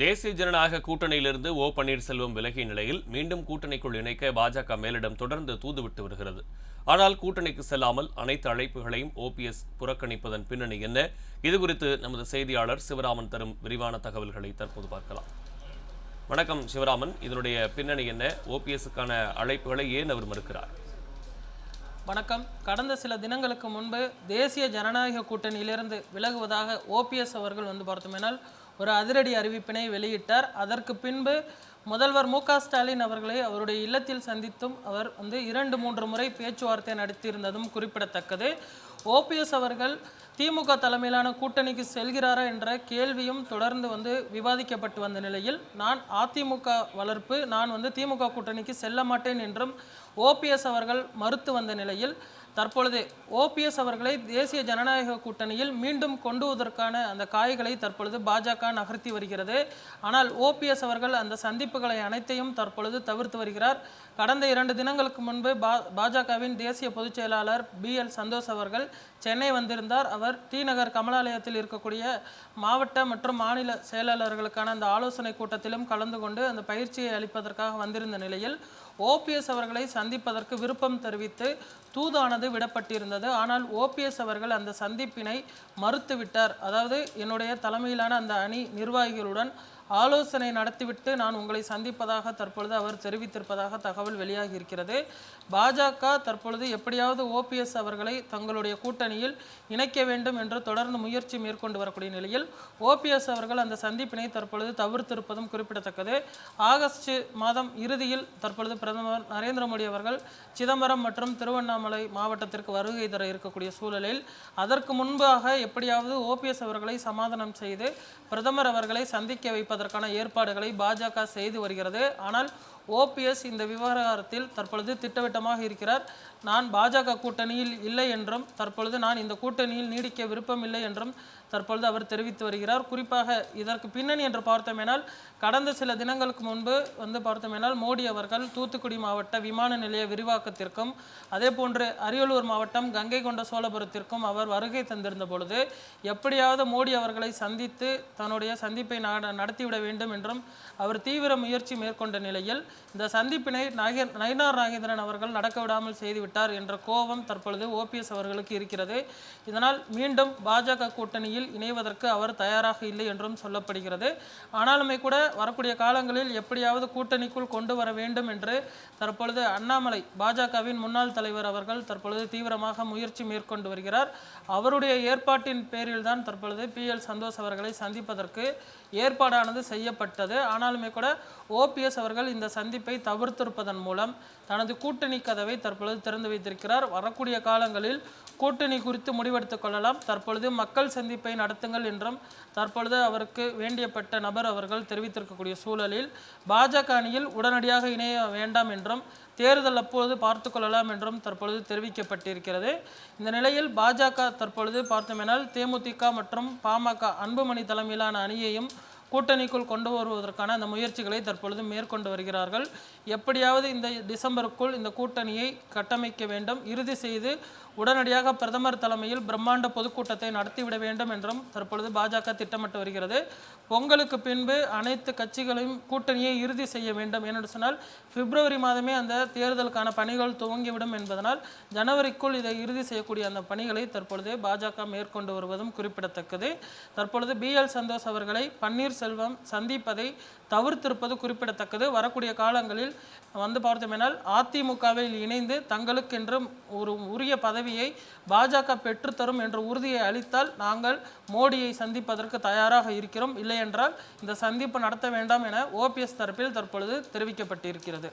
தேசிய ஜனநாயக கூட்டணியிலிருந்து ஓ பன்னீர்செல்வம் விலகிய நிலையில் மீண்டும் கூட்டணிக்குள் இணைக்க பாஜக மேலிடம் தொடர்ந்து தூதுவிட்டு வருகிறது. ஆனால் கூட்டணிக்கு செல்லாமல் அனைத்து அழைப்புகளையும் ஓபிஎஸ் புறக்கணிப்பதன் பின்னணி என்ன? இது குறித்து நமது செய்தியாளர் சிவராமன் தரும் விரிவான தகவல்களை தற்போது பார்க்கலாம். வணக்கம் சிவராமன். இதனுடைய பின்னணி என்ன? ஓபிஎஸ்க்கான அழைப்புகளை ஏன் அவர் மறுக்கிறார்? வணக்கம். கடந்த சில தினங்களுக்கு முன்பு தேசிய ஜனநாயக கூட்டணியிலிருந்து விலகுவதாக ஓபிஎஸ் அவர்கள் வந்து பார்த்தோமேனால் ஒரு அதிரடி அறிவிப்பினை வெளியிட்டார். அதற்கு பின்பு முதல்வர் மு ஸ்டாலின் அவர்களை அவருடைய இல்லத்தில் சந்தித்தும் அவர் வந்து இரண்டு மூன்று முறை பேச்சுவார்த்தை நடத்தியிருந்ததும் குறிப்பிடத்தக்கது. ஓபிஎஸ் அவர்கள் திமுக தலைமையிலான கூட்டணிக்கு செல்கிறாரா என்ற கேள்வியும் தொடர்ந்து வந்து விவாதிக்கப்பட்டு வந்த நிலையில் நான் அதிமுக வளர்ப்பு நான் வந்து திமுக கூட்டணிக்கு செல்ல மாட்டேன் என்றும் ஓபிஎஸ் அவர்கள் மறுத்து வந்த நிலையில் தற்பொழுது ஓபிஎஸ் அவர்களை தேசிய ஜனநாயக கூட்டணியில் மீண்டும் கொண்டுவதற்கான அந்த காய்களை தற்பொழுது பாஜக நகர்த்தி வருகிறது. ஆனால் ஓபிஎஸ் அவர்கள் அந்த சந்திப்புகளை அனைத்தையும் தற்பொழுது தவிர்த்து வருகிறார். கடந்த இரண்டு தினங்களுக்கு முன்பு பா பாஜகவின் தேசிய பொதுச் செயலாளர் பி எல் சந்தோஷ் அவர்கள் சென்னை வந்திருந்தார். அவர் டி நகர் கமலாலயத்தில் இருக்கக்கூடிய மாவட்ட மற்றும் மாநில செயலாளர்களுக்கான அந்த ஆலோசனை கூட்டத்திலும் கலந்து கொண்டு அந்த பயிற்சியை அளிப்பதற்காக வந்திருந்த நிலையில் ஓபிஎஸ் அவர்களை சந்திப்பதற்கு விருப்பம் தெரிவித்து தூதானது விடப்பட்டிருந்தது. ஆனால் ஓபிஎஸ் அவர்கள் அந்த சந்திப்பினை மறுத்துவிட்டார். அதாவது என்னுடைய தலைமையிலான அந்த அணி நிர்வாகிகளுடன் ஆலோசனை நடத்திவிட்டு நான் உங்களை சந்திப்பதாக தற்பொழுது அவர் தெரிவித்திருப்பதாக தகவல் வெளியாகி இருக்கிறது பாஜக தற்பொழுது எப்படியாவது ஓபிஎஸ் அவர்களை தங்களுடைய கூட்டணியில் இணைக்க வேண்டும் என்று தொடர்ந்து முயற்சி மேற்கொண்டு வரக்கூடிய நிலையில் ஓபிஎஸ் அவர்கள் அந்த சந்திப்பினை தற்பொழுது தவிர்த்திருப்பதும் குறிப்பிடத்தக்கது. ஆகஸ்ட் மாதம் இறுதியில் தற்பொழுது பிரதமர் நரேந்திர மோடி அவர்கள் சிதம்பரம் மற்றும் திருவண்ணாமலை மாவட்டத்திற்கு வருகை தர இருக்கக்கூடிய சூழலில் அதற்கு முன்பாக எப்படியாவது ஓபிஎஸ் அவர்களை சமாதானம் செய்து பிரதமர் அவர்களை சந்திக்க கொள்வதற்கான ஏற்பாடுகளை பாஜக செய்து வருகிறது. ஆனால் ஓபிஎஸ் இந்த விவகாரத்தில் தற்பொழுது திட்டவட்டமாக இருக்கிறார். நான் பாஜக கூட்டணியில் இல்லை என்றும் தற்பொழுது நான் இந்த கூட்டணியில் நீடிக்க விருப்பமில்லை என்றும் தற்பொழுது அவர் தெரிவித்து வருகிறார். குறிப்பாக இதற்கு பின்னணி என்று பார்த்தோமேனால் கடந்த சில தினங்களுக்கு முன்பு வந்து பார்த்தோமேனால் மோடி அவர்கள் தூத்துக்குடி மாவட்ட விமான நிலைய விரிவாக்கத்திற்கும் அதே போன்று அரியலூர் மாவட்டம் கங்கை கொண்ட சோழபுரத்திற்கும் அவர் வருகை தந்திருந்த பொழுது எப்படியாவது மோடி அவர்களை சந்தித்து தன்னுடைய சந்திப்பை நடத்திவிட வேண்டும் என்றும் அவர் தீவிர முயற்சி மேற்கொண்ட நிலையில் இந்த சந்திப்பினை நாகே- நயினார் நாகேந்திரன் அவர்கள் நடக்க விடாமல் செய்துவிட்டார் என்ற கோபம் தற்பொழுது ஓபிஎஸ் அவர்களுக்கு இருக்கிறது. இதனால் மீண்டும் பாஜக கூட்டணியில் இணைவதற்கு அவர் தயாராக இல்லை என்றும் சொல்லப்படுகிறது. ஆனாலுமே கூட வரக்கூடிய காலங்களில் எப்படியாவது கூட்டணிக்குள் கொண்டு வர வேண்டும் என்று தற்பொழுது அண்ணாமலை பாஜகவின் முன்னாள் தலைவர் அவர்கள் தற்பொழுது தீவிரமாக முயற்சி மேற்கொண்டு வருகிறார். அவருடைய ஏற்பாட்டின் பேரில் தான் தற்பொழுது பி எல் சந்தோஷ் அவர்களை சந்திப்பதற்கு ஏற்பாடானது செய்யப்பட்டது. ஆனாலுமே கூட ஓபிஎஸ் அவர்கள் இந்த சந்திப்பை தவிர்த்திருப்பதன் மூலம் தனது கூட்டணி கதவை தற்பொழுது திறந்து வைத்திருக்கிறார். வரக்கூடிய காலங்களில் கூட்டணி குறித்து முடிவெடுத்துக் கொள்ளலாம். தற்பொழுது மக்கள் சந்திப்பை நடத்துங்கள் என்றும் தற்பொழுது அவருக்கு வேண்டியப்பட்ட நபர் அவர்கள் தெரிவித்திருக்கக்கூடிய சூழலில் பாஜக அணியில் உடனடியாக இணைய வேண்டாம் என்றும் தேர்தல் அப்போது பார்த்து கொள்ளலாம் என்றும் தற்பொழுது தெரிவிக்கப்பட்டிருக்கிறது. இந்த நிலையில் பாஜக தற்பொழுது பார்த்தோமெனால் தேமுதிக மற்றும் பாமக அன்புமணி தலைமையிலான அணியையும் கூட்டணிக்குள் கொண்டு வருவதற்கான அந்த முயற்சிகளை தற்பொழுது மேற்கொண்டு வருகிறார்கள். எப்படியாவது இந்த டிசம்பருக்குள் இந்த கூட்டணியை கட்டமைக்க வேண்டும். இறுதி செய்து உடனடியாக பிரதமர் தலைமையில் பிரம்மாண்ட பொதுக்கூட்டத்தை நடத்திவிட வேண்டும் என்றும் தற்பொழுது பாஜக திட்டமிட்டு வருகிறது. பொங்கலுக்கு பின்பு அனைத்து கட்சிகளையும் கூட்டணியை இறுதி செய்ய வேண்டும் ஏனென்று சொன்னால் பிப்ரவரி மாதமே அந்த தேர்தலுக்கான பணிகள் துவங்கிவிடும் என்பதனால் ஜனவரிக்குள் இதை இறுதி செய்யக்கூடிய அந்த பணிகளை தற்பொழுது பாஜக மேற்கொண்டு வருவதும் குறிப்பிடத்தக்கது. தற்பொழுது பி எல் சந்தோஷ் அவர்களை பன்னீர் செல்வம் சந்திப்பதை தவிர்த்திருப்பது குறிப்பிடத்தக்கது. வரக்கூடிய காலங்களில் வந்து பார்த்தோமேனால் அதிமுகவில் இணைந்து தங்களுக்கென்று ஒரு உரிய பதவியை பாஜக பெற்றுத்தரும் என்ற உறுதியை அளித்தால் நாங்கள் மோடியை சந்திப்பதற்கு தயாராக இருக்கிறோம். இல்லையென்றால் இந்த சந்திப்பு நடத்த வேண்டாம் என ஓபிஎஸ் தரப்பில் தற்பொழுது தெரிவிக்கப்பட்டிருக்கிறது.